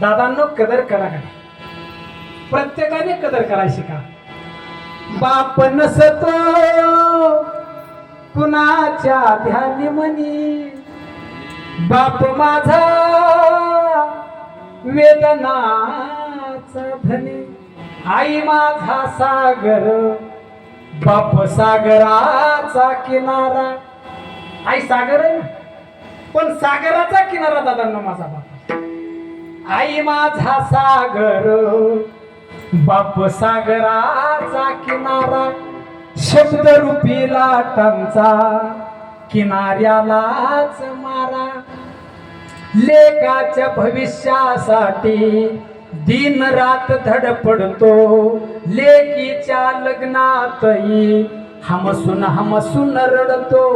दादांनो कदर करा का प्रत्येकाने कदर करायची का? बाप नसतो कुणाच्या ध्यानी मनी बाप माझा वेदनाचा धनी. आई माझा सागर बाप सागराचा किनारा. आई सागर आहे ना? पण सागराचा किनारा दादांना माझा बाप. आई माझा सागर बाप सागराचा किनारा शब्द रूपी लाटांचा किनाऱ्यालाच मारा. लेकाच्या भविष्यासाठी दिन रात धडपडतो लेकीच्या लग्नातही हमसून हमसून रडतो.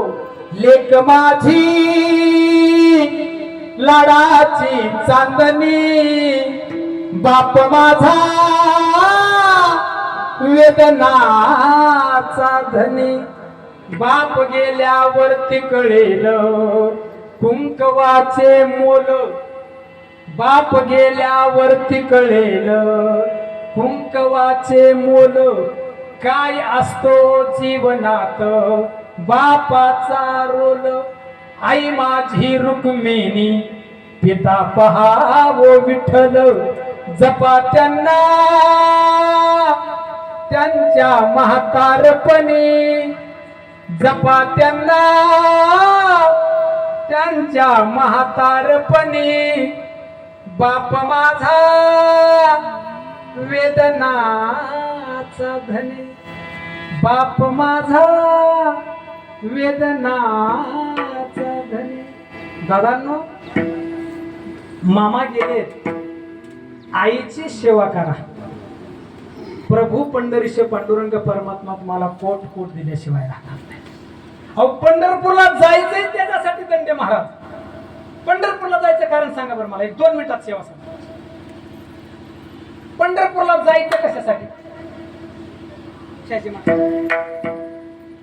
लेक माझी लडाची चांदणी. बाप माझा वेदनाचा धनी. बाप गेल्यावरती कळेल कुंकवाचे मोल. बाप गेल्यावरती कळेल कुंकवाचे मोल. काय असतो जीवनात? बापाचा रोल. आई माझी रुक्मिणी पिता पहावो विठ्ठल जपा त्यांना. त्यांच्या म्हातारपणी जपा त्यांना. त्यांच्या महातारपणी बाप माझा वेदनाचा धनी. बाप माझा वेदना दादांनो मामा गेलेत आईची सेवा करा. प्रभू पंढरीशे पांडुरंग परमात्मा तुम्हाला पोट कोट दिल्याशिवाय राहणार नाही. अहो पंढरपूरला जायचंय त्याच्यासाठी दंडे महाराज. पंढरपूरला जायचं कारण सांगा बरं मला एक दोन मिनिटात सेवा सांगा. पंढरपूरला जायचं कशासाठी? महाराज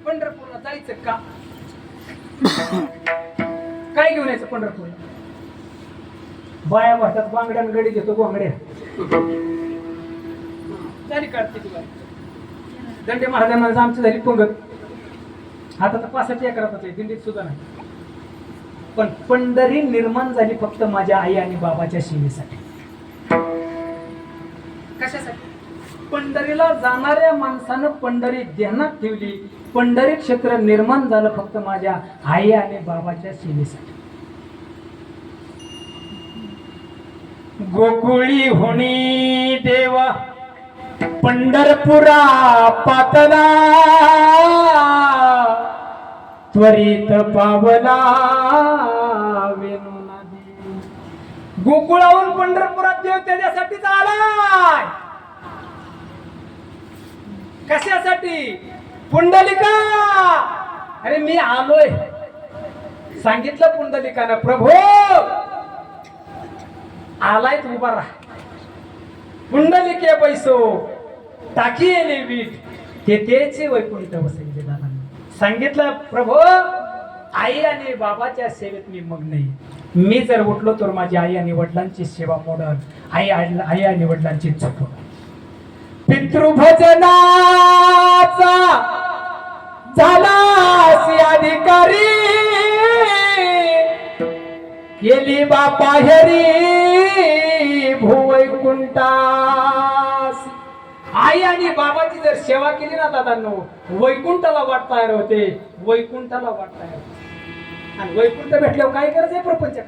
पंढरपूरला जायचं का? काय घेऊन यायचं पंढरपूरला बाया वाटतात बांगड्यान गडी घेतो बांगड्या. झाली कार्तिक बाई दंडे महाराजांना आमची झाली पंगत. आता तर पासष्ट एकरातच आहे दिंडीत सुद्धा नाही. पण पंढरी निर्माण झाली फक्त माझ्या आई आणि बाबाच्या सेवेसाठी. कशासाठी? पंढरीला जाणाऱ्या माणसानं पंढरी ध्यानात ठेवली. पंढरी क्षेत्र निर्माण झालं फक्त माझ्या आई आणि बाबाच्या सेवेसाठी. गोकुळी होणी देवा. पंढरपुरा पातला त्वरित पावला वेणुनादी गोकुळाहून पंढरपुरात देव त्याच्यासाठीच आलाय. कशासाठी? पुंडलिका. अरे मी आलोय. सांगितलं पुंडलिकानं प्रभू! आलाय तू उभा राहा. पुंडलिके पैसो टाकी वीट. ते तेचे वैकुंठ वसईले दादांनी. सांगितलं प्रभो आई आणि बाबाच्या सेवेत मी मग नाही मी जर उठलो तर माझी आई आणि वडिलांची सेवा मोडल. आई आई आणि वडिलांची चुक पितृभजनाचा झाला गेली बापा हरी भुवैकुंठास आई आणि बाबाची जर सेवा केली ना दादांनो वैकुंठाला वाट तयार होते. वैकुंठाला वाट तयार होते. आणि वैकुंठ भेटल्यावर काय गरज आहे प्रपंच